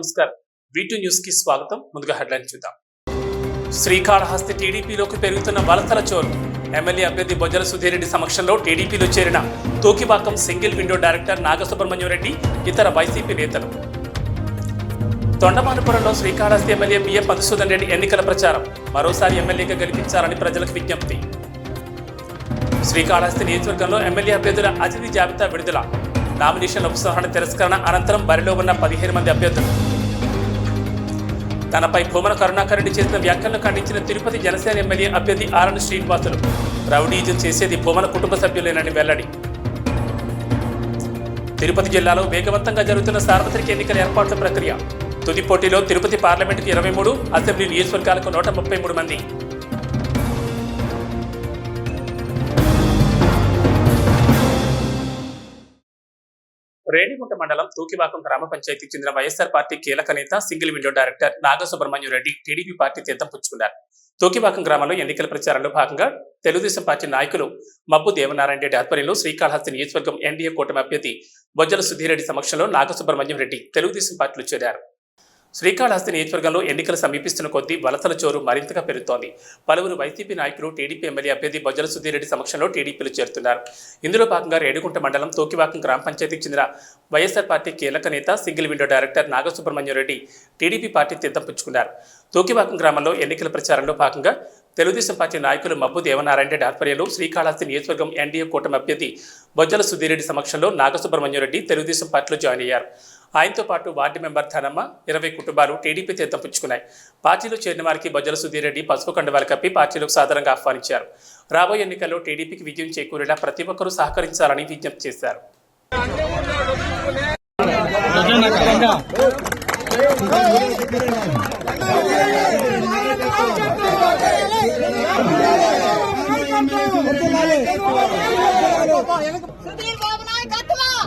నమస్కారం. వీటూ న్యూస్కి స్వాగతం. ముందుగా హెడ్లైన్ చూద్దాం. శ్రీకాళహస్తి టీడీపీలోకి పెరుగుతున్న వలసల చోరు. ఎమ్మెల్యే అభ్యర్థి బొజ్జల సుధీరెడ్డి సమక్షంలో టీడీపీలో చేరిన Thukipakam single window director Nagasubrahmanyam Reddy ఇతర వైసీపీ నేతలు. తొండమానపురంలో శ్రీకాళహస్తి ఎమ్మెల్యే బిఎం మధుసూదన్ రెడ్డి ఎన్నికల ప్రచారం. మరోసారి ఎమ్మెల్యేగా గెలిపించాలని ప్రజలకు విజ్ఞప్తి. శ్రీకాళహస్తి నియోజకవర్గంలో ఎమ్మెల్యే అభ్యర్థుల అతిథి జాబితా విడుదల. నామినేషన్ ఉపసంహరణ తిరస్కరణ అనంతరం బరిలో ఉన్న పదిహేను మంది అభ్యర్థులు. తనపై భూమన కరుణాకర్ చేసిన వ్యాఖ్యలను ఖండించిన తిరుపతి జనసేన ఎమ్మెల్యే అభ్యర్థి ఆరణ శ్రీనివాసులు రౌడీజం చేసేది భూమన కుటుంబ సభ్యులేనని వెల్లడి. తిరుపతి జిల్లాలో వేగవంతంగా జరుగుతున్న సార్వత్రిక ఎన్నికల ఏర్పాట్ల ప్రక్రియ. తుది పోటీలో తిరుపతి పార్లమెంటుకు ఇరవై మూడు అసెంబ్లీ నియోజకవర్గాలకు నూట ముప్పై మూడు మంది. రేణిగుంట మండలం తూకివాకం గ్రామ పంచాయతీకి చెందిన వైఎస్ఆర్ పార్టీ కీలక నేత single window director Nagasubrahmanyam Reddy TDP party తీర్థం పుచ్చుకున్నారు. తూకివాకం గ్రామంలో ఎన్నికల ప్రచారంలో భాగంగా తెలుగుదేశం పార్టీ నాయకులు మబ్బు దేవనారాయణ రెడ్డి ఆధ్వర్యంలో శ్రీకాళహస్తి నియోజకవర్గం ఎన్డీఏ కూటమి అభ్యర్థి బొజ్జల సుధీరెడ్డి సమక్షంలో నాగసుబ్రహ్మణ్యం రెడ్డి తెలుగుదేశం పార్టీలో చేరారు. శ్రీకాళహస్తి నియోజకవర్గంలో ఎన్నికలు సమీపిస్తున్న కొద్దీ వలసల చోరు మరింతగా పెరుగుతోంది. పలువురు వైసీపీ నాయకులు టీడీపీ ఎమ్మెల్యే అభ్యర్థి బొజ్జల సుధీరెడ్డి సమక్షంలో టీడీపీలో చేరుతున్నారు. ఇందులో భాగంగా రేడుగుంట మండలం తోకివాకం గ్రామ పంచాయతీకి చెందిన వైఎస్ఆర్ పార్టీ కీలక నేత single window director Nagasubrahmanyam Reddy TDP party తీర్థం పుచ్చుకున్నారు. తోకివాకం గ్రామంలో ఎన్నికల ప్రచారంలో భాగంగా తెలుగుదేశం పార్టీ నాయకులు మబ్బు దేవనారాయణ రెడ్డి ఆధ్వర్యంలో శ్రీకాళహస్తి నియోజకవర్గం ఎన్డీఏ కూటమి అభ్యర్థి బొజ్జల సుధీరెడ్డి సమక్షంలో నాగసుబ్రహ్మణ్యం రెడ్డి తెలుగుదేశం పార్టీలో జాయిన్ అయ్యారు. ఆయనతో పాటు వార్డు మెంబర్ ధనమ్మ ఇరవై కుటుంబాలు టీడీపీ తీర్థం పుచ్చుకున్నాయి పార్టీలో చేరిన వారికి బొజ్జల సుధీర్ రెడ్డి పసుపు కండువాలు కప్పి పార్టీలకు సాధారణంగా ఆహ్వానించారు. రాబోయే ఎన్నికల్లో టీడీపీకి విజయం చేకూరేలా ప్రతి ఒక్కరూ సహకరించాలని విజ్ఞప్తి చేశారు.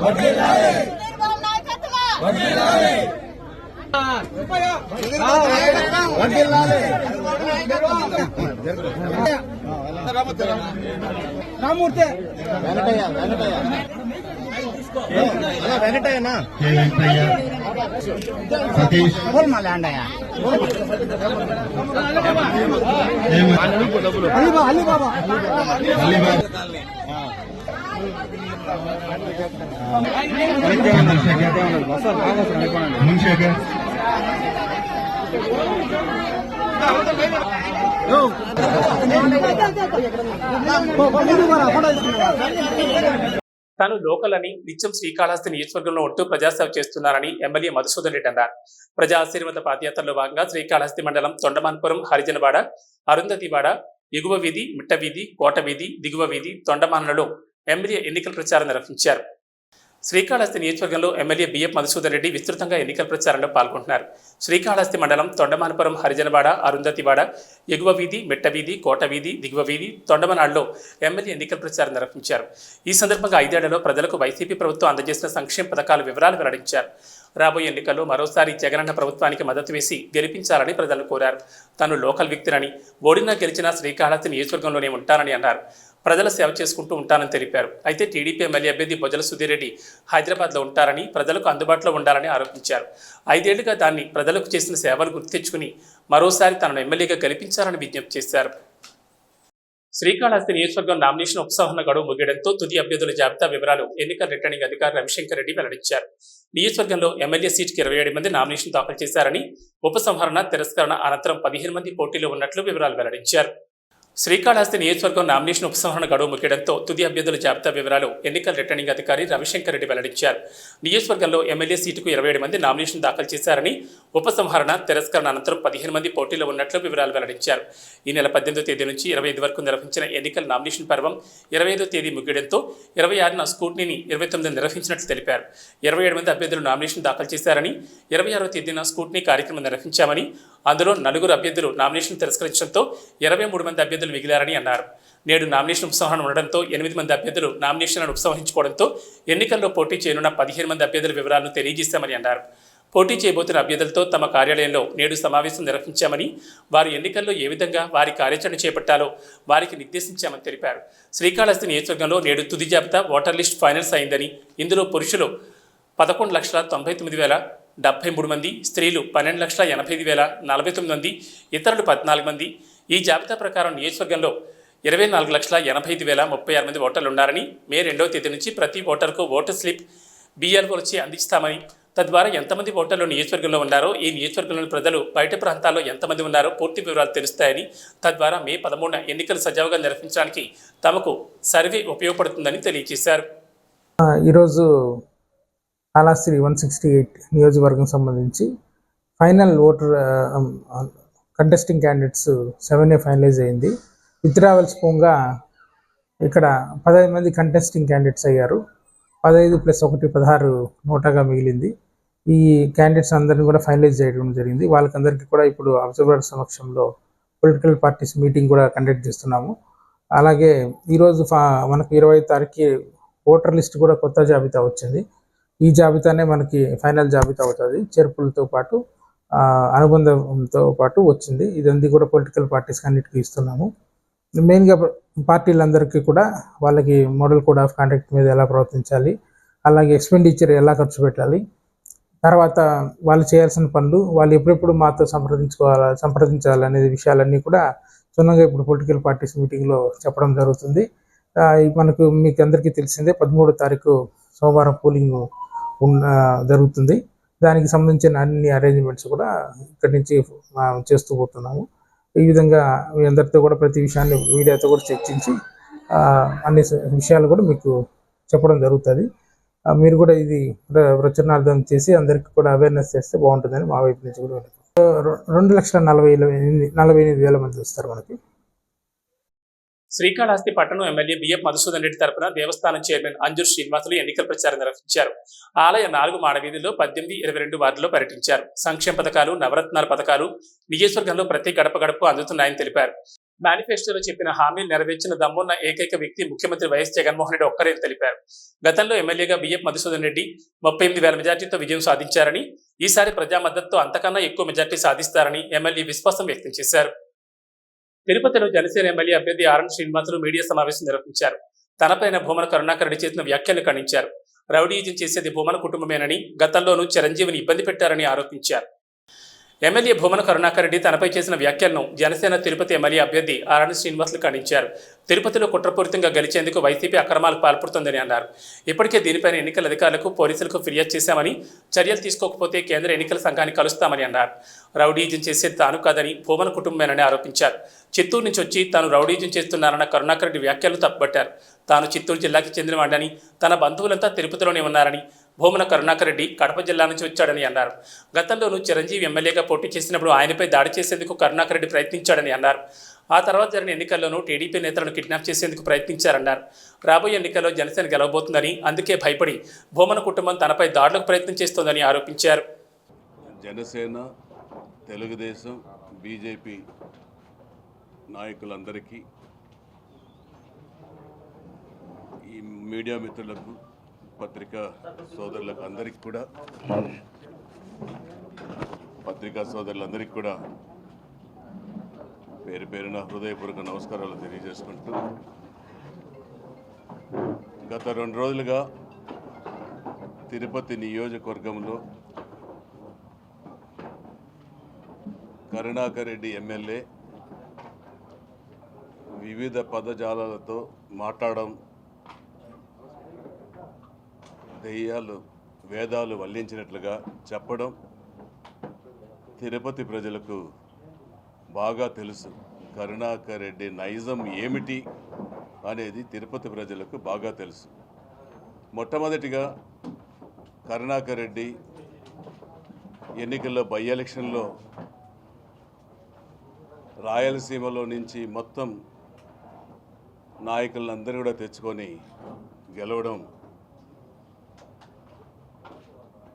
సుధీర్ బాబు నాయకత్వ సుధీర్ బాబు నాయకత్వ రామూర్తి వెంకటయ్యనా కె వెంకటయ్య సతీష్ మా ల్యాండ్ అయ్యా హేమ- అలీబా అలీబాబా అలీబాబ్ చంద్రశేఖర్ మున్శేఖర్ తాను లోకలని నిత్యం శ్రీకాళహస్తి నియోజకవర్గంలో ఉంటూ ప్రజాసేవ చేస్తున్నారని ఎమ్మెల్యే మధుసూదన్ రెడ్డి అన్నారు. ప్రజా ఆశీర్వాద పాదయాత్రలో భాగంగా శ్రీకాళహస్తి మండలం తొండమాన్పురం హరిజనవాడ అరుంధతివాడ ఎగువ వీధి మిట్ట వీధి కోట వీధి దిగువ వీధి తొండమానులలో ఎమ్మెల్యే ఎన్నికల ప్రచారం నిర్వహించారు. శ్రీకాళహస్తి నియోజకవర్గంలో ఎమ్మెల్యే బిఎఫ్ మధుసూదన్ రెడ్డి విస్తృతంగా ఎన్నికల ప్రచారంలో పాల్గొంటున్నారు. శ్రీకాళహస్తి మండలం తొండమానపురం హరిజనవాడ అరుంధతివాడ ఎగువ వీధి మెట్ట వీధి కోట వీధి దిగువ వీధి తొండమనాడులో ఎమ్మెల్యే ఎన్నికల ప్రచారం నిర్వహించారు. ఈ సందర్భంగా ఐదేళ్ళలో ప్రజలకు వైసీపీ ప్రభుత్వం అందజేసిన సంక్షేమ పథకాల వివరాలు వెల్లడించారు. రాబోయే ఎన్నికల్లో మరోసారి జగనన్న ప్రభుత్వానికి మద్దతు వేసి గెలిపించాలని ప్రజలు కోరారు. తాను లోకల్ వ్యక్తినని ఓడినా గెలిచినా శ్రీకాళహస్తి నియోజకవర్గంలోనే ఉంటానని అన్నారు. ప్రజల సేవ చేసుకుంటూ ఉంటానని తెలిపారు. అయితే టీడీపీ ఎమ్మెల్యే అభ్యర్థి బొజ్జల సుధీర్ రెడ్డి హైదరాబాద్లో ఉంటారని ప్రజలకు అందుబాటులో ఉండాలని ఆరోపించారు. ఐదేళ్ళుగా దాన్ని ప్రజలకు చేసిన సేవలు గుర్తు తెచ్చుకుని మరోసారి తనను ఎమ్మెల్యేగా గెలిపించాలని విజ్ఞప్తి చేశారు. శ్రీకాళహస్తి నియోజకవర్గం నామినేషన్ ఉపసంహరణ గడువు ముగియడంతో తుది అభ్యర్థుల జాబితా వివరాలు ఎన్నికల రిటర్నింగ్ అధికారి రవిశంకర్ రెడ్డి వెల్లడించారు. నియోజకవర్గంలో ఎమ్మెల్యే సీట్కి ఇరవై ఏడు మంది నామినేషన్ దాఖలు చేశారని ఉపసంహరణ తిరస్కరణ అనంతరం పదిహేను మంది పోటీలో ఉన్నట్లు వివరాలు వెల్లడించారు. శ్రీకాళహస్తి నియోజకవర్గం నామినేషన్ ఉపసంహరణ గడువు ముగియడంతో తుది అభ్యర్థుల జాబితా వివరాలు ఎన్నికల రిటర్నింగ్ అధికారి రవిశంకర్ రెడ్డి వెల్లడించారు. నియోజకవర్గంలో ఎమ్మెల్యే సీటుకు ఇరవై ఏడు మంది నామినేషన్ దాఖలు చేశారని ఉపసంహరణ తిరస్కరణ అనంతరం పదిహేను మంది పోటీలో ఉన్నట్లు వివరాలు వెల్లడించారు. ఈ నెల పద్దెనిమిదో తేదీ నుంచి ఇరవై ఐదు వరకు నిర్వహించిన ఎన్నికల నామినేషన్ పర్వం ఇరవై ఐదో తేదీ ముగియడంతో ఇరవై ఆరున స్కూట్నీని ఇరవై తొమ్మిది నిర్వహించినట్లు తెలిపారు. ఇరవై ఏడు మంది అభ్యర్థులు నామినేషన్ దాఖలు చేశారని ఇరవై ఆరో తేదీన స్కూట్నీ కార్యక్రమం నిర్వహించామని అందులో నలుగురు అభ్యర్థులు నామినేషన్ తిరస్కరించడంతో ఇరవై మూడు మంది అభ్యర్థులు మిగిలారని అన్నారు. నేడు నామినేషన్ ఉపసంహరణ ఉండడంతో ఎనిమిది మంది అభ్యర్థులు నామినేషన్లను ఉపసంహరించుకోవడంతో ఎన్నికల్లో పోటీ చేయనున్న పదిహేను మంది అభ్యర్థుల వివరాలను తెలియజేశామని అన్నారు. పోటీ చేయబోతున్న అభ్యర్థులతో తమ కార్యాలయంలో నేడు సమావేశం నిర్వహించామని వారు ఎన్నికల్లో ఏ విధంగా వారి కార్యాచరణ చేపట్టాలో వారికి నిర్దేశించామని తెలిపారు. శ్రీకాళహస్తి నియోజకవర్గంలో నేడు తుది జాబితా ఓటర్ లిస్ట్ ఫైనల్స్ అయిందని ఇందులో పురుషులు పదకొండు లక్షల తొంభై తొమ్మిది వేల డెబ్బై మూడు మంది స్త్రీలు పన్నెండు లక్షల ఎనభై ఐదు వేల నలభై తొమ్మిది మంది ఇతరులు పద్నాలుగు మంది ఈ జాబితా ప్రకారం నియోజకవర్గంలో ఇరవై నాలుగు లక్షల ఎనభై ఐదు వేల ముప్పై ఆరు మంది ఓటర్లు ఉన్నారని మే రెండవ తేదీ నుంచి ప్రతి ఓటర్కు ఓటర్ స్లిప్ బీఆర్ఓ వచ్చి అందిస్తామని. తద్వారా ఎంతమంది ఓటర్లు నియోజకవర్గంలో ఉన్నారో ఈ నియోజకవర్గంలోని ప్రజలు బయట ప్రాంతాల్లో ఎంతమంది ఉన్నారో పూర్తి వివరాలు తెలుస్తాయని తద్వారా మే పదమూడున ఎన్నికలు సజావుగా నిర్వహించడానికి తమకు సర్వే ఉపయోగపడుతుందని తెలియజేశారు. ఈరోజు కాళాస్త్రి వన్ సిక్స్టీ ఎయిట్ నియోజకవర్గం సంబంధించి final voter contesting candidates seven A finalise అయింది. విత్డ్రావెల్స్ పోగా ఇక్కడ పదహైదు మంది కంటెస్టింగ్ క్యాండిడేట్స్ అయ్యారు. పదహైదు ప్లస్ ఒకటి పదహారు నోటాగా మిగిలింది. ఈ క్యాండిడేట్స్ అందరిని కూడా ఫైనలైజ్ చేయడం జరిగింది. వాళ్ళకందరికీ కూడా ఇప్పుడు అబ్జర్వర్ సమక్షంలో పొలిటికల్ పార్టీస్ మీటింగ్ కూడా కండక్ట్ చేస్తున్నాము. అలాగే ఈరోజు ఫా- మనకు ఇరవై తారీఖు ఓటర్ లిస్ట్ కూడా కొత్త జాబితా వచ్చింది. ఈ జాబితానే మనకి ఫైనల్ జాబితా అవుతుంది. చేర్పులతో పాటు అనుబంధంతో పాటు వచ్చింది. ఇదంతా కూడా పొలిటికల్ పార్టీస్ అన్నిటికీ ఇస్తున్నాము. మెయిన్గా పార్టీలందరికీ కూడా వాళ్ళకి మోడల్ కోడ్ ఆఫ్ కాండక్ట్ మీద ఎలా ప్రవర్తించాలి అలాగే ఎక్స్పెండిచర్ ఎలా ఖర్చు పెట్టాలి తర్వాత వాళ్ళు చేయాల్సిన పనులు వాళ్ళు ఎప్పుడెప్పుడు మాతో సంప్రదించుకోవాలా సంప్రదించాలి అనే విషయాలన్నీ కూడా సున్నంగా ఇప్పుడు పొలిటికల్ పార్టీస్ మీటింగ్లో చెప్పడం జరుగుతుంది. మనకు మీకు అందరికీ తెలిసిందే పదమూడో తారీఖు సోమవారం పోలింగ్ ఉన్న జరుగుతుంది. దానికి సంబంధించిన అన్ని అరేంజ్మెంట్స్ కూడా ఇక్కడి నుంచి చేస్తూ పోతున్నాము. ఈ విధంగా మీ అందరితో కూడా ప్రతి విషయాన్ని మీడియాతో కూడా చర్చించి అన్ని విషయాలు కూడా మీకు చెప్పడం జరుగుతుంది. మీరు కూడా ఇది ప్రచురణార్థం చేసి అందరికీ కూడా అవేర్నెస్ చేస్తే బాగుంటుందని మా వైపు నుంచి కూడా రెండు లక్షల నలభై ఎనిమిది నలభై ఎనిమిది వేల మంది వస్తారు మనకి. శ్రీకాళహస్తి పట్టణం ఎమ్మెల్యే బిఎఫ్ మధుసూదన్ రెడ్డి తరపున దేవస్థానం చైర్మన్ అంజుర్ శ్రీనివాసులు ఎన్నికల ప్రచారం నిర్వహించారు. ఆలయ నాలుగు మాడవీధుల్లో పద్దెనిమిది ఇరవై రెండు వార్డులో పర్యటించారు. సంక్షేమ పథకాలు నవరత్నాల పథకాలు నియోజకవర్గంలో ప్రతి గడప గడపకు అందుతున్నాయని తెలిపారు. మేనిఫెస్టోలో చెప్పిన హామీలు నెరవేర్చిన దమ్మున్న ఏకైక వ్యక్తి ముఖ్యమంత్రి వైఎస్ జగన్మోహన్ రెడ్డి ఒక్కరే తెలిపారు. గతంలో ఎమ్మెల్యేగా బిఎఫ్ మధుసూదన్ రెడ్డి ముప్పై ఎనిమిది వేల మెజార్టీతో విజయం సాధించారని ఈసారి ప్రజా మద్దతుతో అంతకన్నా ఎక్కువ మెజార్టీ సాధిస్తారని ఎమ్మెల్యే విశ్వాసం వ్యక్తం చేశారు. తిరుపతిలో జనసేన ఎమ్మెల్యే అభ్యర్థి ఆర్ఎన్ శ్రీనివాసులు మీడియా సమావేశం నిర్వహించారు. తనపైన భూమన కరుణాకర్ చేసిన వ్యాఖ్యలు ఖండించారు. రౌడీజం చేసేది భూమన కుటుంబమేనని గతంలోనూ చిరంజీవిని ఇబ్బంది పెట్టారని ఆరోపించారు. ఎమ్మెల్యే భూమన కరుణాకర్ రెడ్డి తనపై చేసిన వ్యాఖ్యలను జనసేన తిరుపతి ఎమ్మెల్యే అభ్యర్థి ఆర్ఎన్ శ్రీనివాసులు ఖండించారు. తిరుపతిలో కుట్రపూరితంగా గెలిచేందుకు వైసీపీ అక్రమాలకు పాల్పడుతుందని అన్నారు. ఇప్పటికే దీనిపైన ఎన్నికల అధికారులకు పోలీసులకు ఫిర్యాదు చేశామని చర్యలు తీసుకోకపోతే కేంద్ర ఎన్నికల సంఘాన్ని కలుస్తామని అన్నారు. రౌడీజం చేసేది తాను కాదని భూమన కుటుంబమేనని ఆరోపించారు. చిత్తూరు నుంచి వచ్చి తాను రౌడీజం చేస్తున్నారన్న కరుణాకర్ రెడ్డి వ్యాఖ్యలు తప్పుపట్టారు తాను చిత్తూరు జిల్లాకి చెందినవాడని తన బంధువులంతా తిరుపతిలోనే ఉన్నారని భూమన కరుణాకర్ రెడ్డి కడప జిల్లా నుంచి వచ్చాడని అన్నారు. గతంలోనూ చిరంజీవి ఎమ్మెల్యేగా పోటీ చేసినప్పుడు ఆయనపై దాడి చేసేందుకు కరుణాకర్ రెడ్డి ప్రయత్నించాడని అన్నారు. ఆ తర్వాత జరిగిన ఎన్నికల్లోనూ టీడీపీ నేతలను కిడ్నాప్ చేసేందుకు ప్రయత్నించారన్నారు. రాబోయే ఎన్నికల్లో జనసేన గెలవబోతుందని అందుకే భయపడి భూమన కుటుంబం తనపై దాడులకు ప్రయత్నం చేస్తోందని ఆరోపించారు. జనసేన తెలుగుదేశం బీజేపీ నాయకులందరికీ ఈ మీడియా మిత్రులకు పత్రికా సోదరులకు అందరికి కూడా పత్రికా సోదరులందరికీ కూడా పేరు పేరున హృదయపూర్వక నమస్కారాలు తెలియజేసుకుంటూ గత రెండు రోజులుగా తిరుపతి నియోజకవర్గంలో కరుణాకర్ రెడ్డి ఎమ్మెల్యే వివిధ పదజాలాలతో మాట్లాడడం దెయ్యాలు వేదాలు వల్లించినట్లుగా చెప్పడం తిరుపతి ప్రజలకు బాగా తెలుసు. కరుణాకర్ రెడ్డి నైజం ఏమిటి అనేది తిరుపతి ప్రజలకు బాగా తెలుసు. మొట్టమొదటిగా కరుణాకర్ రెడ్డి ఎన్నికల్లో బై ఎలక్షన్లో రాయలసీమలో నుంచి మొత్తం నాయకులందరూ కూడా తెచ్చుకొని గెలవడం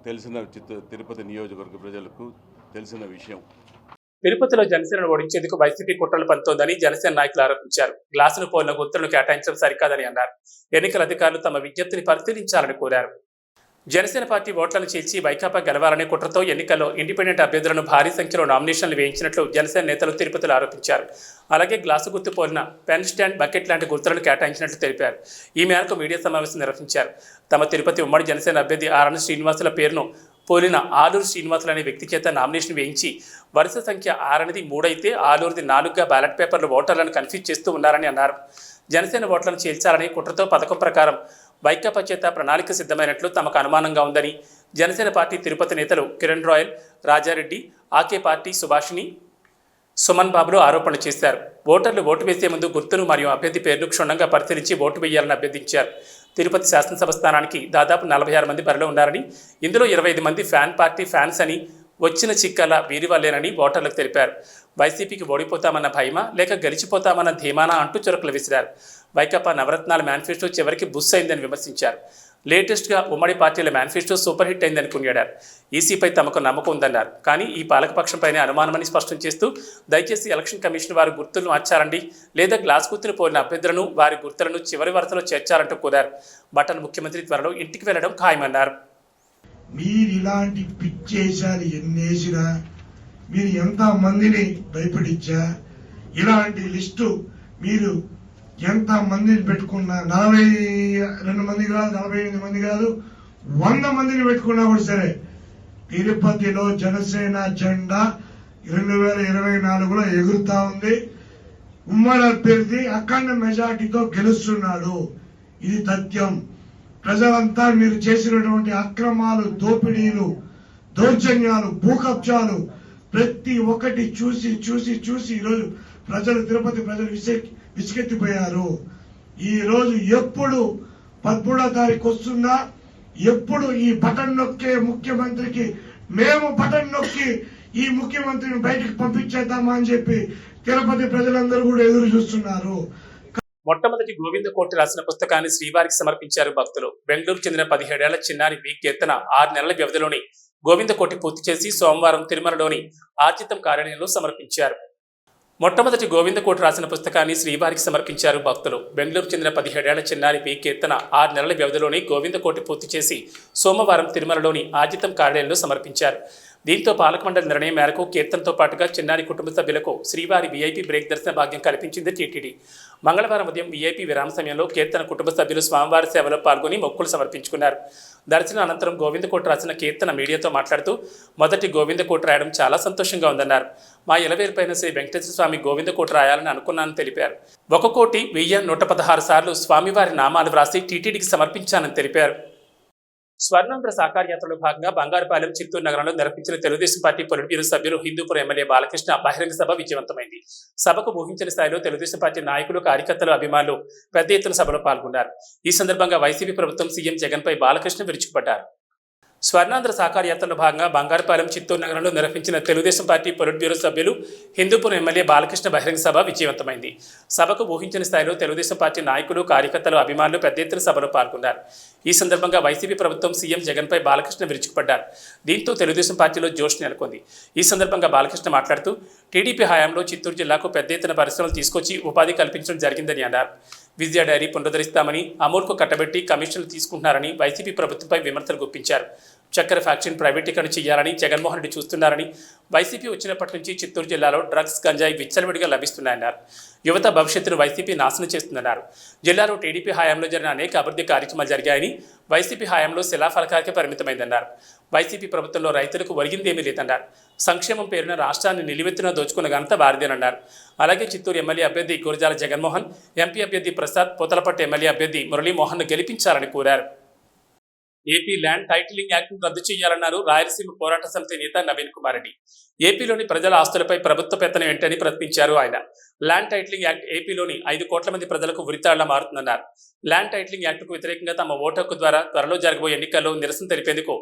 తెలిసిన తిరుపతి నియోజకవర్గ ప్రజలకు తెలిసిన విషయం. తిరుపతిలో జనసేనను ఓడించేందుకు వైసీపీ కుట్రలు పంతోందని జనసేన నాయకులు ఆరోపించారు. గ్లాసులు పోలిన గుర్తులను కేటాయించడం సరికాదని అన్నారు. ఎన్నికల అధికారులు తమ విజ్ఞప్తిని పరిశీలించాలని కోరారు. జనసేన పార్టీ ఓట్లను చేర్చి వైకాపా గెలవాలనే కుట్రతో ఎన్నికల్లో ఇండిపెండెంట్ అభ్యర్థులను భారీ సంఖ్యలో నామినేషన్లు వేయించినట్లు జనసేన నేతలు తిరుపతిలో ఆరోపించారు. అలాగే గ్లాసు గుర్తు పోలిన పెన్ స్టాండ్ బకెట్ లాంటి గుర్తులను కేటాయించినట్లు తెలిపారు. ఈ మేరకు మీడియా సమావేశం నిర్వహించారు. తమ తిరుపతి ఉమ్మడి జనసేన అభ్యర్థి ఆర్ఎన్ శ్రీనివాసుల పేరును పోలిన ఆలూరు శ్రీనివాసులు అనే వ్యక్తి చేత నామినేషన్ వేయించి వరుస సంఖ్య ఆరనేది మూడైతే ఆలూరుది నాలుగుగా బ్యాలెట్ పేపర్లు ఓటర్లను కన్ఫ్యూజ్ చేస్తూ ఉన్నారని అన్నారు. జనసేన ఓట్లను చేల్చాలని కుట్రతో పథకం ప్రకారం వైకాపా చేత ప్రణాళిక సిద్ధమైనట్లు తమకు అనుమానంగా ఉందని జనసేన పార్టీ తిరుపతి నేతలు కిరణ్ రాయల్ రాజారెడ్డి ఆకే పార్టీ సుభాషిణి సుమన్ బాబులు ఆరోపణలు చేశారు. ఓటర్లు ఓటు వేసే ముందు గుర్తును మరియు అభ్యర్థి పేర్లు క్షుణ్ణంగా పరిశీలించి ఓటు వేయాలని అభ్యర్థించారు. తిరుపతి శాసనసభ స్థానానికి దాదాపు నలభై ఆరు మంది బరిలో ఉన్నారని ఇందులో ఇరవై ఐదు మంది ఫ్యాన్ పార్టీ ఫ్యాన్స్ అని వచ్చిన చిక్కల వీరివల్లేనని ఓటర్లకు తెలిపారు. వైసీపీకి ఓడిపోతామన్న భయమా లేక గెలిచిపోతామన్న ధీమానా అంటూ చురకలు విసిరారు. వైకాపా నవరత్నాల మేనిఫెస్టో చివరికి బుస్ అయిందని విమర్శించారు. లేటెస్ట్గా ఉమ్మడి పార్టీల మేనిఫెస్టో సూపర్ హిట్ అయిందని కొనియాడారు ఈసీపై తమకు నమ్మకం ఉందన్నారు. కానీ ఈ పాలకపక్షంపైనే అనుమానమని స్పష్టం చేస్తూ దయచేసి ఎలక్షన్ కమిషన్ వారి గుర్తులను మార్చారండి. లేదా గ్లాస్ గుర్తును పోలిన అభ్యర్థులను వారి గుర్తులను చివరి వరుసలో చేర్చారంటూ కోరారు. బటన్ ముఖ్యమంత్రి త్వరలో ఇంటికి వెళ్ళడం ఖాయమన్నారు. మీరు ఇలాంటి పిచ్చేశాలు ఎన్నేసినా మీరు ఎంత మందిని భయపడించా ఇలాంటి లిస్టు మీరు ఎంత మందిని పెట్టుకున్నా నలభై రెండు మంది కాదు నలభై ఎనిమిది మంది కాదు వంద మందిని పెట్టుకున్నా కూడా సరే తిరుపతిలో జనసేన జెండా రెండు వేల ఇరవై నాలుగులో ఎగురుతా ఉంది. ఉమ్మడి అభ్యర్థి అఖండ మెజార్టీతో గెలుస్తున్నాడు. ఇది తథ్యం ప్రజలంతా మీరు చేసినటువంటి అక్రమాలు దోపిడీలు దౌర్జన్యాలు భూకబ్జాలు ప్రతి ఒక్కటి చూసి చూసి చూసి ఈరోజు ప్రజలు తిరుపతి ప్రజలు విశేష విసిగెత్తిపోయారు ఈ రోజు ఎప్పుడు పదమూడో తారీఖు వస్తుందా ఎప్పుడు ఈ బటన్ నొక్కే ముఖ్యమంత్రికి మేము బటన్ నొక్కి ఈ ముఖ్యమంత్రిని బయటకు పంపించేద్దామా అని చెప్పి తిరుపతి ప్రజలందరూ కూడా ఎదురు చూస్తున్నారు. మొట్టమొదటి గోవింద కోటి రాసిన పుస్తకాన్ని శ్రీవారికి సమర్పించారు భక్తులు. బెంగళూరు చెందిన పదిహేడేళ్ళ చిన్నారి వి కీర్తన ఆరు నెలల వ్యవధిలోని గోవింద కోటి పూర్తి చేసి సోమవారం తిరుమలలోని ఆర్జితం కార్యాలయంలో సమర్పించారు. మొట్టమొదటి గోవిందకోటి రాసిన పుస్తకాన్ని శ్రీవారికి సమర్పించారు భక్తులు. బెంగళూరు చెందిన పదిహేడేళ్ళ చిన్నారి పి. కీర్తన ఆరు నెలల వ్యవధిలోని గోవిందకోటి పూర్తి చేసి సోమవారం తిరుమలలోని ఆజితం కార్యాలయంలో సమర్పించారు. దీంతో పాలకమండలి నిర్ణయం మేరకు కీర్తనతో పాటుగా చిన్నారి కుటుంబ సభ్యులకు శ్రీవారి వీఐపీ బ్రేక్ దర్శన భాగ్యం కల్పించింది టీటీడీ మంగళవారం ఉదయం వీఐపీ విరామ సమయంలో కీర్తన కుటుంబ సభ్యులు స్వామివారి సేవలో పాల్గొని మొక్కులు సమర్పించుకున్నారు. దర్శనం అనంతరం గోవిందకోట రాసిన కీర్తన మీడియాతో మాట్లాడుతూ మొదటి గోవిందకోట రాయడం చాలా సంతోషంగా ఉందన్నారు. మా ఇలవేరుపైన శ్రీ వెంకటేశ్వర స్వామి గోవిందకోట రాయాలని అనుకున్నానని తెలిపారు. ఒక కోటి వెయ్యి నూట పదహారు సార్లు స్వామివారి నామాలు వ్రాసి టీటీడీకి సమర్పించానని తెలిపారు. స్వర్ణాంధ్ర సాకార యాత్రలో భాగంగా బంగారుపాలెం చిత్తూరు నగరంలో నిర్వహించిన తెలుగుదేశం పార్టీ పొలిట్బ్యూరో సభ్యులు హిందూపురం ఎమ్మెల్యే బాలకృష్ణ బహిరంగ సభ విజయవంతమైంది. సభకు ఊహించిన స్థాయిలో తెలుగుదేశం పార్టీ నాయకులు కార్యకర్తలు అభిమానులు పెద్ద ఎత్తున సభలో పాల్గొన్నారు. ఈ సందర్భంగా వైసీపీ ప్రభుత్వం సీఎం జగన్పై బాలకృష్ణ విరుచుకుపడ్డారు. స్వర్ణాంధ్ర సాకార యాత్రలో భాగంగా బంగారుపాలెం చిత్తూరు నగరంలో నిర్వహించిన తెలుగుదేశం పార్టీ పొలిట్ బ్యూరో సభ్యులు హిందూపూర్ ఎమ్మెల్యే బాలకృష్ణ బహిరంగ సభ విజయవంతమైంది. సభకు ఊహించిన స్థాయిలో తెలుగుదేశం పార్టీ నాయకులు కార్యకర్తలు అభిమానులు పెద్ద ఎత్తున సభలో పాల్గొన్నారు. ఈ సందర్భంగా వైసీపీ ప్రభుత్వం సీఎం జగన్పై బాలకృష్ణ విరుచుకుపడ్డారు. దీంతో తెలుగుదేశం పార్టీలో జోష్ నెలకొంది. ఈ సందర్భంగా బాలకృష్ణ మాట్లాడుతూ టీడీపీ హయాంలో చిత్తూరు జిల్లాకు పెద్ద ఎత్తున పరిశ్రమలు తీసుకొచ్చి ఉపాధి కల్పించడం జరిగిందని అన్నారు. విద్యా డైరీ పునరుద్ధరిస్తామని అమూల్కు కట్టబెట్టి కమిషన్లు తీసుకుంటున్నారని వైసీపీ ప్రభుత్వంపై విమర్శలు గుప్పించారు. చక్కెర ఫ్యాక్టరీని ప్రైవేటీకరణ చేయాలని జగన్మోహన్ రెడ్డి చూస్తున్నారని వైసీపీ వచ్చినప్పటి నుంచి చిత్తూరు జిల్లాలో డ్రగ్స్ గంజాయి విచ్చలవిడిగా లభిస్తున్నాయన్నారు. యువత భవిష్యత్తును వైసీపీ నాశనం చేస్తుందన్నారు. జిల్లాలో టీడీపీ హయాంలో జరిగిన అనేక అభివృద్ధి కార్యక్రమాలు జరిగాయని వైసీపీ హయాంలో శిలాఫలకాలకే పరిమితమైందన్నారు. వైసీపీ ప్రభుత్వంలో రైతులకు ఒరిగిందేమీ లేదన్నారు. సంక్షేమం పేరున రాష్ట్రాన్ని నిలువెత్తున దోచుకున్న ఘనత వారిదేనన్నారు. అలాగే చిత్తూరు ఎమ్మెల్యే అభ్యర్థి గురజాల జగన్మోహన్ ఎంపీ అభ్యర్థి ప్రసాద్ పోతలపట్టు ఎమ్మెల్యే అభ్యర్థి మురళీమోహన్ను గెలిపించాలని కోరారు. ఏపీ ల్యాండ్ టైటిలింగ్ యాక్ట్ను రద్దు చేయాలన్నారు రాయలసీమ పోరాట సమితి నేత నవీన్ కుమార్ రెడ్డి. ఏపీలోని ప్రజల ఆస్తులపై ప్రభుత్వ పెత్తనం ఏంటని ప్రశ్నించారు ఆయన. ల్యాండ్ టైటిలింగ్ యాక్ట్ ఏపీలోని ఐదు కోట్ల మంది ప్రజలకు ఉరితాళ్ళ మారుతుందన్నారు. ల్యాండ్ టైటిలింగ్ యాక్ట్కు వ్యతిరేకంగా తమ ఓటు హక్కు ద్వారా త్వరలో జరగబోయే ఎన్నికల్లో నిరసన తెలిపేందుకు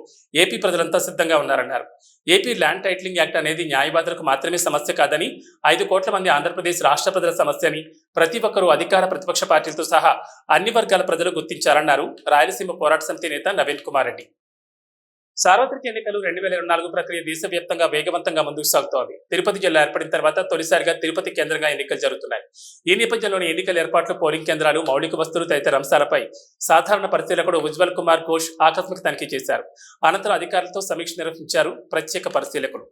ఏపీ ప్రజలంతా సిద్ధంగా ఉన్నారన్నారు. ఏపీ ల్యాండ్ టైటిలింగ్ యాక్ట్ అనేది న్యాయవాదులకు మాత్రమే సమస్య కాదని ఐదు కోట్ల మంది ఆంధ్రప్రదేశ్ రాష్ట్ర ప్రజల సమస్య అని ప్రతి ఒక్కరూ అధికార ప్రతిపక్ష పార్టీలతో సహా అన్ని వర్గాల ప్రజలు గుర్తించారన్నారు. రాయలసీమ పోరాట సమితి నేత నవీన్ కుమార్ రెడ్డి. సార్వత్రిక ఎన్నికలు రెండు వేల ఇరవై నాలుగు ప్రక్రియ దేశవ్యాప్తంగా వేగవంతంగా ముందుకు సాగుతోంది. తిరుపతి జిల్లా ఏర్పడిన తర్వాత తొలిసారిగా తిరుపతి కేంద్రంగా ఎన్నికలు జరుగుతున్నాయి. ఈ నేపథ్యంలోని ఎన్నికల ఏర్పాట్లు పోలింగ్ కేంద్రాలు మౌలిక వస్తువులు తదితర అంశాలపై సాధారణ పరిశీలకుడు ఉజ్వల్ కుమార్ ఘోష్ ఆకస్మిక తనిఖీ చేశారు. అనంతరం అధికారులతో సమీక్ష నిర్వహించారు ప్రత్యేక పరిశీలకులు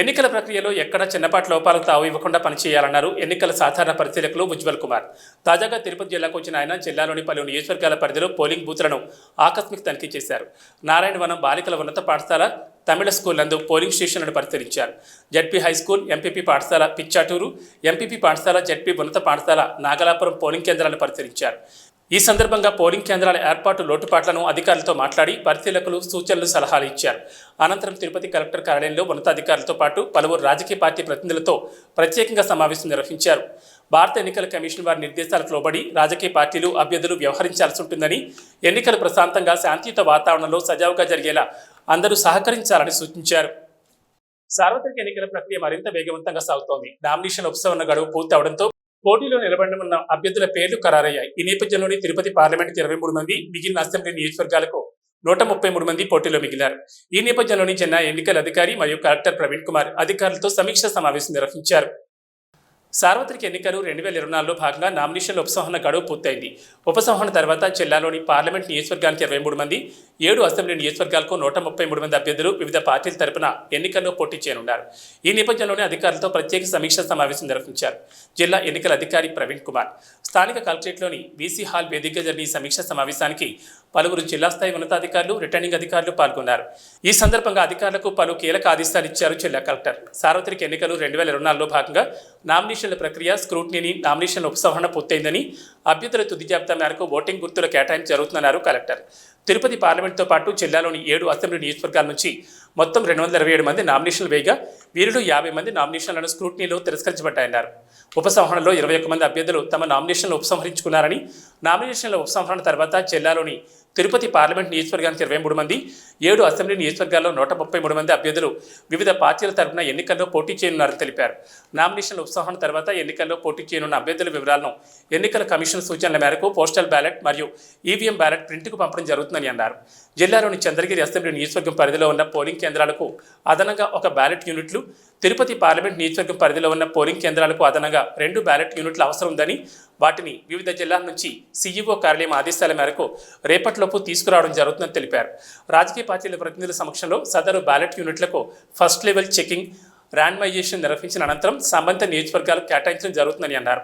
ఎన్నికల ప్రక్రియలో ఎక్కడ చిన్నపాటి లోపాలకు తావు ఇవ్వకుండా పనిచేయాలన్నారు ఎన్నికల సాధారణ పరిశీలకులు ఉజ్వల్ కుమార్. తాజాగా తిరుపతి జిల్లాకు వచ్చిన ఆయన జిల్లాలోని పలు నియోజకవర్గాల పరిధిలో పోలింగ్ బూత్లను ఆకస్మిక తనిఖీ చేశారు. నారాయణవనం బాలికల ఉన్నత పాఠశాల తమిళ స్కూల్ నందు పోలింగ్ స్టేషన్లను పరిశీలించారు. జడ్పీ హై స్కూల్ ఎంపీపీ పాఠశాల పిచ్చాటూరు ఎంపీపీ పాఠశాల జడ్పీ ఉన్నత పాఠశాల నాగలాపురం పోలింగ్ కేంద్రాలను పరిశీలించారు. ఈ సందర్భంగా పోలింగ్ కేంద్రాల ఏర్పాటు లోటుపాట్లను అధికారులతో మాట్లాడి పరిశీలకులు సూచనలు సలహాలు ఇచ్చారు. అనంతరం తిరుపతి కలెక్టర్ కార్యాలయంలో ఉన్నతాధికారులతో పాటు పలువురు రాజకీయ పార్టీ ప్రతినిధులతో ప్రత్యేకంగా సమావేశం నిర్వహించారు. భారత ఎన్నికల కమిషన్ వారి నిర్దేశాలకు లోబడి రాజకీయ పార్టీలు అభ్యర్థులు వ్యవహరించాల్సి ఉంటుందని ఎన్నికలు ప్రశాంతంగా శాంతియుత వాతావరణంలో సజావుగా జరిగేలా అందరూ సహకరించాలని సూచించారు. సార్వత్రిక ఎన్నికల ప్రక్రియ మరింత వేగవంతంగా సాగుతోంది. నామినేషన్ ఉపసంహరణ గడువు పూర్తవడంతో పోటీలో నిలబడి ఉన్న అభ్యర్థుల పేర్లు ఖరారయ్యాయి. ఈ నేపథ్యంలోని తిరుపతి పార్లమెంట్కి ఇరవై మూడు మంది మిగిలిన అసెంబ్లీ నియోజకవర్గాలకు నూట ముప్పై మూడు మంది పోటీలో మిగిలారు. ఈ నేపథ్యంలోని చెన్నై ఎన్నికల అధికారి మరియు కలెక్టర్ ప్రవీణ్ కుమార్ అధికారులతో సమీక్ష సమావేశం నిర్వహించారు. సార్వత్రిక ఎన్నికలు రెండు వేల ఇరవై నాలుగులో భాగంగా నామినేషన్ల ఉపసంహరణ గడువు పూర్తయింది. ఉపసంహరణ తర్వాత జిల్లాలోని పార్లమెంట్ నియోజకవర్గానికి ఇరవై మూడు మంది ఏడు అసెంబ్లీ నియోజకవర్గాలకు నూట ముప్పై మూడు మంది అభ్యర్థులు వివిధ పార్టీల తరపున ఎన్నికల్లో పోటీ చేయనున్నారు. ఈ నేపథ్యంలోనే అధికారులతో ప్రత్యేక సమీక్ష సమావేశం నిర్వహించారు జిల్లా ఎన్నికల అధికారి ప్రవీణ్ కుమార్. స్థానిక కలెక్టరేట్లోని బీసీ హాల్ వేదికగా జరిగిన ఈ సమీక్ష సమావేశానికి పలువురు జిల్లా స్థాయి ఉన్నతాధికారులు రిటర్నింగ్ అధికారులు పాల్గొన్నారు. ఈ సందర్భంగా అధికారులకు పలు కీలక ఆదేశాలు ఇచ్చారు జిల్లా కలెక్టర్. సార్వత్రిక ఎన్నికలు రెండు వేల ఇరవై నాలుగులో భాగంగా నామినేషన్ల ప్రక్రియ స్క్రూటినీని నామినేషన్ల ఉపసంహరణ పూర్తయిందని అభ్యర్థుల తుది జాబితా మేరకు ఓటింగ్ గుర్తుల కేటాయింపు జరుగుతుందన్నారు కలెక్టర్. తిరుపతి పార్లమెంట్తో పాటు జిల్లాలోని ఏడు అసెంబ్లీ నియోజకవర్గాల నుంచి మొత్తం రెండు వందల ఇరవై ఏడు మంది నామినేషన్లు వేయగా వీరిలో యాభై మంది నామినేషన్లను స్క్రూటినీలో తిరస్కరించబడ్డాయన్నారు. ఉపసంహరణలో ఇరవై ఒక్క మంది అభ్యర్థులు తమ నామినేషన్లు ఉపసంహరించుకున్నారని నామినేషన్ల ఉపసంహరణ తర్వాత జిల్లాలోని తిరుపతి పార్లమెంట్ నియోజకవర్గానికి ఇరవై మూడు మంది ఏడు అసెంబ్లీ నియోజకవర్గాల్లో నూట ముప్పై మూడు మంది అభ్యర్థులు వివిధ పార్టీల తరఫున ఎన్నికల్లో పోటీ చేయనున్నారని తెలిపారు. నామినేషన్ల ఉపసంహరణ తర్వాత ఎన్నికల్లో పోటీ చేయనున్న అభ్యర్థుల వివరాలను ఎన్నికల కమిషన్ సూచనల మేరకు పోస్టల్ బ్యాలెట్ మరియు ఈవీఎం బ్యాలెట్ ప్రింట్కు పంపడం జరుగుతుందని అన్నారు. జిల్లాలోని చంద్రగిరి అసెంబ్లీ నియోజకవర్గం పరిధిలో ఉన్న పోలింగ్ కేంద్రాలకు అదనంగా ఒక బ్యాలెట్ యూనిట్లు తిరుపతి పార్లమెంట్ నియోజకవర్గం పరిధిలో ఉన్న పోలింగ్ కేంద్రాలకు అదనంగా రెండు బ్యాలెట్ యూనిట్లు అవసరం ఉందని వాటిని వివిధ జిల్లాల నుంచి సీఈఓ కార్యాలయం ఆదేశాల మేరకు రేపటిలోపు తీసుకురావడం జరుగుతుందని తెలిపారు. రాజకీయ పార్టీల ప్రతినిధుల సమక్షంలో సదరు బ్యాలెట్ యూనిట్లకు ఫస్ట్ లెవెల్ చెకింగ్ ర్యాండమైజేషన్ నిర్వహించిన అనంతరం సంబంధిత నియోజకవర్గాలకు కేటాయించడం జరుగుతుందని అన్నారు.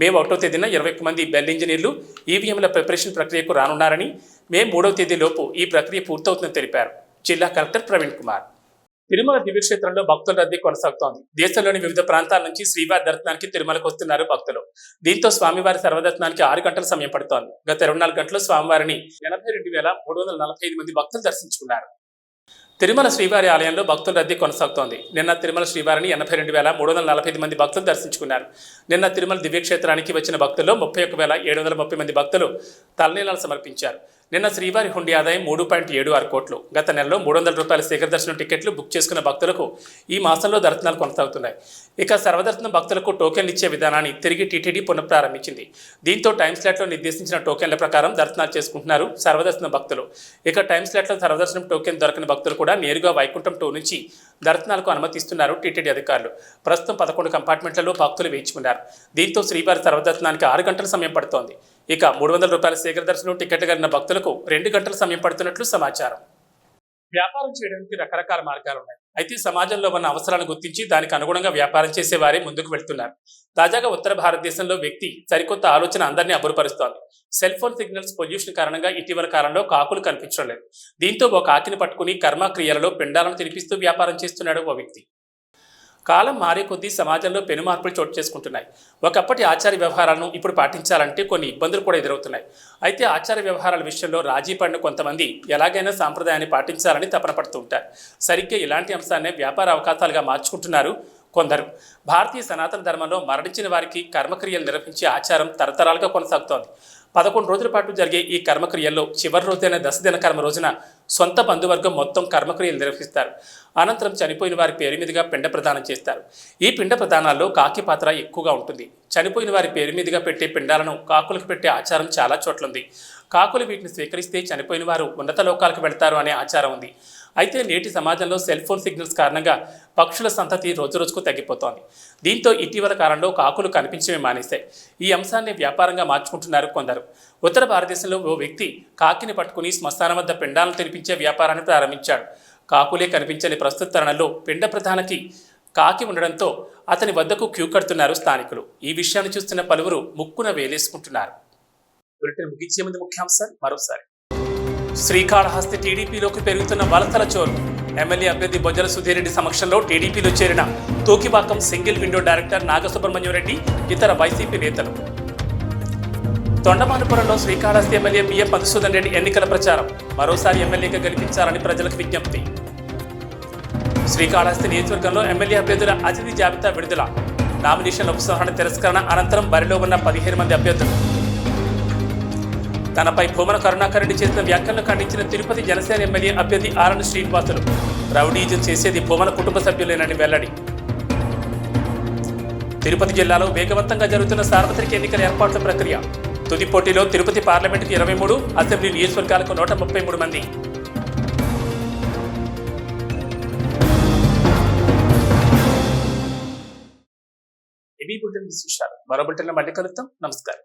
మే ఒకటో తేదీన ఇరవై ఒక్క మంది బెల్ ఇంజనీర్లు ఈవీఎంల ప్రిపరేషన్ ప్రక్రియకు రానున్నారని మే మూడవ తేదీలోపు ఈ ప్రక్రియ పూర్తవుతుందని తెలిపారు. జిల్లా కలెక్టర్ ప్రవీణ్ కుమార్. తిరుమల దివ్యక్షేత్రంలో భక్తుల రద్దీ కొనసాగుతోంది. దేశంలోని వివిధ ప్రాంతాల నుంచి శ్రీవారి దర్శనానికి తిరుమలకు వస్తున్నారు భక్తులు. దీంతో స్వామివారి సర్వదర్శనానికి ఆరు గంటల సమయం పడుతోంది. గత ఇరవై నాలుగు గంటలు స్వామివారిని ఎనభై రెండు వేల మూడు వందల నలభై ఐదు మంది భక్తులు దర్శించుకున్నారు. తిరుమల శ్రీవారి ఆలయంలో భక్తుల రద్దీ కొనసాగుతోంది. నిన్న తిరుమల శ్రీవారిని ఎనభై రెండు వేల మూడు వందల నలభై ఐదు మంది భక్తులు దర్శించుకున్నారు. నిన్న తిరుమల దివ్యక్షేత్రానికి వచ్చిన భక్తుల్లో ముప్పై ఒక్క వేల ఏడు వందల ముప్పై మంది భక్తులు తలనీలాలు సమర్పించారు. నిన్న శ్రీవారి హుండీ ఆదాయం మూడు పాయింట్ ఏడు ఆరు కోట్లు. గత నెలలో మూడు వందల రూపాయల శిఖర దర్శనం టికెట్లు బుక్ చేసుకున్న భక్తులకు ఈ మాసంలో దర్శనాలు కొనసాగుతున్నాయి. ఇక సర్వదర్శనం భక్తులకు టోకెన్లు ఇచ్చే విధానాన్ని తిరిగి టీటీడీ పునఃప్రారంభించింది. దీంతో టైం స్లాట్లో నిర్దేశించిన టోకెన్ల ప్రకారం దర్శనాలు చేసుకుంటున్నారు సర్వదర్శన భక్తులు. ఇక టైం స్లాట్లో సర్వదర్శనం టోకెన్ దొరకని భక్తులు కూడా నేరుగా వైకుంఠం టూ నుంచి దర్శనాలకు అనుమతిస్తున్నారు టీటీడీ అధికారులు. ప్రస్తుతం పదకొండు కంపార్ట్మెంట్లలో భక్తులు వేయించుకున్నారు దీంతో శ్రీవారి సర్వదర్శనానికి ఆరు గంటల సమయం పడుతోంది. ఇక మూడు వందల రూపాయల శేఖర దర్శనం టికెట్ కలిగిన భక్తులకు రెండు గంటల సమయం పడుతున్నట్లు సమాచారం. వ్యాపారం చేయడానికి రకరకాల మార్గాలు ఉన్నాయి. అయితే సమాజంలో ఉన్న అవసరాలను గుర్తించి దానికి అనుగుణంగా వ్యాపారం చేసే వారే ముందుకు వెళ్తున్నారు. తాజాగా ఉత్తర భారతదేశంలో వ్యక్తి సరికొత్త ఆలోచన అందరినీ అబ్బురుపరుస్తోంది. సెల్ ఫోన్ సిగ్నల్స్ పొల్యూషన్ కారణంగా ఇటీవల కాలంలో కాకులు కనిపించడం లేదు. దీంతో ఒక ఆకిని పట్టుకుని కర్మక్రియలలో పిండాలను తినిపిస్తూ వ్యాపారం చేస్తున్నాడు ఓ వ్యక్తి. కాలం మారే కొద్దీ సమాజంలో పెను మార్పులు చోటు చేసుకుంటున్నాయి. ఒకప్పటి ఆచార వ్యవహారాలను ఇప్పుడు పాటించాలంటే కొన్ని ఇబ్బందులు కూడా ఎదురవుతున్నాయి. అయితే ఆచార వ్యవహారాల విషయంలో రాజీ పడిన కొంతమంది ఎలాగైనా సాంప్రదాయాన్ని పాటించాలని తపన పడుతూ ఉంటారు. సరిగ్గా ఇలాంటి అంశాన్ని వ్యాపార అవకాశాలుగా మార్చుకుంటున్నారు కొందరు. భారతీయ సనాతన ధర్మంలో మరణించిన వారికి కర్మక్రియలు నిర్వహించే ఆచారం తరతరాలుగా కొనసాగుతోంది. పదకొండు రోజుల పాటు జరిగే ఈ కర్మక్రియల్లో చివరి రోజైన దశదిన కర్మ రోజున సొంత బంధువర్గం మొత్తం కర్మక్రియలు నిర్వహిస్తారు. అనంతరం చనిపోయిన వారి పేరు మీదుగా పిండ ప్రదానం చేస్తారు. ఈ పిండ ప్రదానాల్లో కాకి పాత్ర ఎక్కువగా ఉంటుంది. చనిపోయిన వారి పేరు మీదుగా పెట్టే పిండాలను కాకులకు పెట్టే ఆచారం చాలా చోట్ల ఉంది కాకులు వీటిని స్వీకరిస్తే చనిపోయిన వారు ఉన్నత లోకాలకు వెళ్తారు అనే ఆచారం ఉంది. అయితే నేటి సమాజంలో సెల్ ఫోన్ సిగ్నల్స్ కారణంగా పక్షుల సంతతి రోజురోజుకు తగ్గిపోతోంది. దీంతో ఇటీవల కాలంలో కాకులు కనిపించమే మానేశాయి. ఈ అంశాన్ని వ్యాపారంగా మార్చుకుంటున్నారు కొందరు. ఉత్తర భారతదేశంలో ఓ వ్యక్తి కాకిని పట్టుకుని శ్మశానం వద్ద పిండాలను తినిపించే వ్యాపారాన్ని ప్రారంభించాడు. కాకులే కనిపించని ప్రస్తుత తరుణంలో పిండ ప్రధానకి కాకి ఉండడంతో అతని వద్దకు క్యూ కడుతున్నారు స్థానికులు. ఈ విషయాన్ని చూస్తున్న పలువురు ముక్కున వేలేసుకుంటున్నారు. బులెటిన్ ముగించే ముందు ముఖ్యాంశాలు మరోసారి. శ్రీకాళహస్తి టీడీపీలోకి పెరుగుతున్న వలసల చోరు. ఎమ్మెల్యే అభ్యర్థి బొజ్జల సుధీరెడ్డి సమక్షంలో టీడీపీలో చేరిన Thukipakam single window director Nagasubrahmanyam Reddy ఇతర వైసీపీ నేతలు. తొండమానుపురంలో శ్రీకాళహస్తి ఎమ్మెల్యే బిఎం మధుసూదన్ రెడ్డి ఎన్నికల ప్రచారం. మరోసారి ఎమ్మెల్యేగా గెలిపించాలని ప్రజలకు విజ్ఞప్తి. శ్రీకాళహస్తి నియోజకవర్గంలో ఎమ్మెల్యే అభ్యర్థుల అతిథి జాబితా విడుదల. నామినేషన్ల ఉపసంహరణ తిరస్కరణ అనంతరం బరిలో ఉన్న పదిహేను మంది అభ్యర్థులు. తనపై భూమన కరుణాకర్ రెడ్డి చేసిన వ్యాఖ్యలను ఖండించిన తిరుపతి జనసేన ఎమ్మెల్యే అభ్యర్థి ఆర్ఎన్ శ్రీనివాసులు. రౌడీజం చేసేది భూమన కుటుంబ సభ్యులేనని వెల్లడి. తిరుపతి జిల్లాలో వేగవంతంగా జరుగుతున్న సార్వత్రిక ఎన్నికల ఏర్పాట్ల ప్రక్రియ. తుది పోటీలో తిరుపతి పార్లమెంటుకు ఇరవై మూడు అసెంబ్లీ నియోజకవర్గాలకు నూట ముప్పై మూడు మంది. ఇవి బులెటిన్ విశేషాలు. మరో బులెటిన్లో మళ్ళీ కలుద్దాం. నమస్కారం.